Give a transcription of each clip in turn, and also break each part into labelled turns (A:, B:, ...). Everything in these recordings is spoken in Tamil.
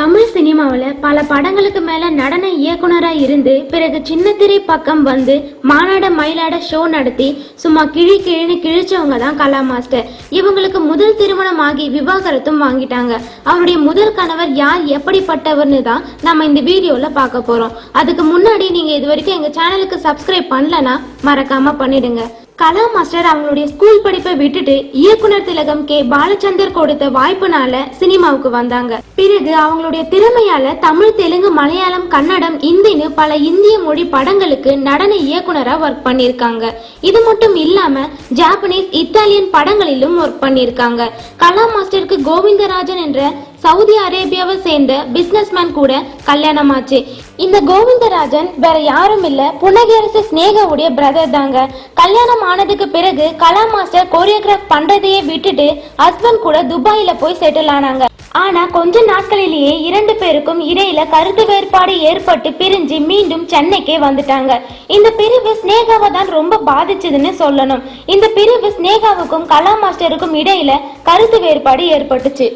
A: தமிழ் சினிமாவில் பல படங்களுக்கு மேலே நடன இயக்குனராக இருந்து பிறகு சின்ன திரை பக்கம் வந்து மானாட மயிலாட ஷோ நடத்தி சும்மா கிழி கிழின்னு கிழிச்சவங்க தான் கலா மாஸ்டர். இவங்களுக்கு முதல் திருமணம் ஆகி விவாகரத்தும் வாங்கிட்டாங்க. அவருடைய முதல் கணவர் யார் எப்படிப்பட்டவர்னு தான் நம்ம இந்த வீடியோவில் பார்க்க போகிறோம் அதுக்கு முன்னாடி நீங்கள் இது வரைக்கும் எங்கள் சேனலுக்கு சப்ஸ்கிரைப் பண்ணலன்னா மறக்காமல் பண்ணிடுங்க. கலா மாஸ்டர் அவங்களுடைய ஸ்கூல் படிப்பை விட்டுட்டு இயக்குனர் திலகம் கே. பாலச்சந்தர் கொடுத்த வாய்ப்புனால சினிமாவுக்கு வந்தாங்க. பிறகு அவங்களுடைய திறமையால தமிழ் தெலுங்கு மலையாளம் கன்னடம் இந்தின்னு பல இந்திய மொழி படங்களுக்கு நடன இயக்குனரா ஒர்க் பண்ணியிருக்காங்க இது மட்டும் இல்லாம ஜாப்பனீஸ் இத்தாலியன் படங்களிலும் ஒர்க் பண்ணியிருக்காங்க கலா மாஸ்டருக்கு கோவிந்தராஜன் என்ற சவுதி அரேபியாவை சேர்ந்த பிசினஸ்மேன் கூட கல்யாணம் ஆச்சு இந்த கோவிந்தராஜன் வேற யாரும் இல்ல புனகரசு ஸ்னேகாவுடைய பிரதர் தாங்க. கல்யாணம் ஆனதுக்கு பிறகு கலா மாஸ்டர் கோரியோகிராஃப் பண்றதையே விட்டுட்டு ஹஸ்பண்ட் கூட துபாயில போய் செட்டில் ஆனாங்க. ஆனா கொஞ்ச நாட்களிலேயே இரண்டு பேருக்கும் இடையில கருத்து வேறுபாடு ஏற்பட்டு பிரிஞ்சு மீண்டும் சென்னைக்கே வந்துட்டாங்க. இந்த பிரிவு ஸ்னேகாவை தான் ரொம்ப பாதிச்சதுன்னு சொல்லணும். இந்த பிரிவு ஸ்னேகாவுக்கும் கலா மாஸ்டருக்கும் இடையில கருத்து வேறுபாடு ஏற்பட்டுச்சு.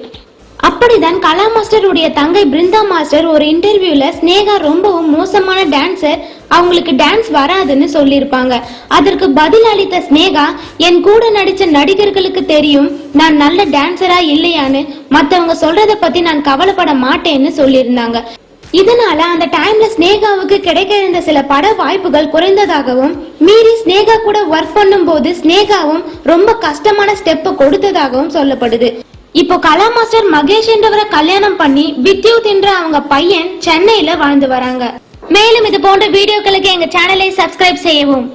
A: அப்படிதான் கலா மாஸ்டருடைய தங்கை பிருந்தா மாஸ்டர் ஒரு இன்டர்வியூல ஸ்னேகா ரொம்பவும் மோசமான டான்சர் அவங்களுக்கு டான்ஸ் வராதுன்னு சொல்லியிருப்பாங்க. அதற்கு பதில் அளித்த ஸ்னேகா என் கூட நடிச்ச நடிகர்களுக்கு தெரியும் நான் நல்ல டான்சரா இல்லையான்னு மத்தவங்க சொல்றத பத்தி நான் கவலைப்பட மாட்டேன்னு சொல்லியிருந்தாங்க. இதனால அந்த டைம்ல ஸ்னேகாவுக்கு கிடைக்க இருந்த சில பட வாய்ப்புகள் குறைந்ததாகவும் மீறி ஸ்னேகா கூட ஒர்க் பண்ணும்போது ஸ்னேகாவும் ரொம்ப கஷ்டமான ஸ்டெப்பை கொடுத்ததாகவும் சொல்லப்படுது. இப்போ கலா மாஸ்டர் மகேஷ் என்றவரை கல்யாணம் பண்ணி வித்யூத் என்ற அவங்க பையன் சென்னையில வாழ்ந்து வராங்க. மேலும் இது போன்ற வீடியோக்களுக்கு எங்க சேனலை சப்ஸ்கிரைப் செய்யவும்.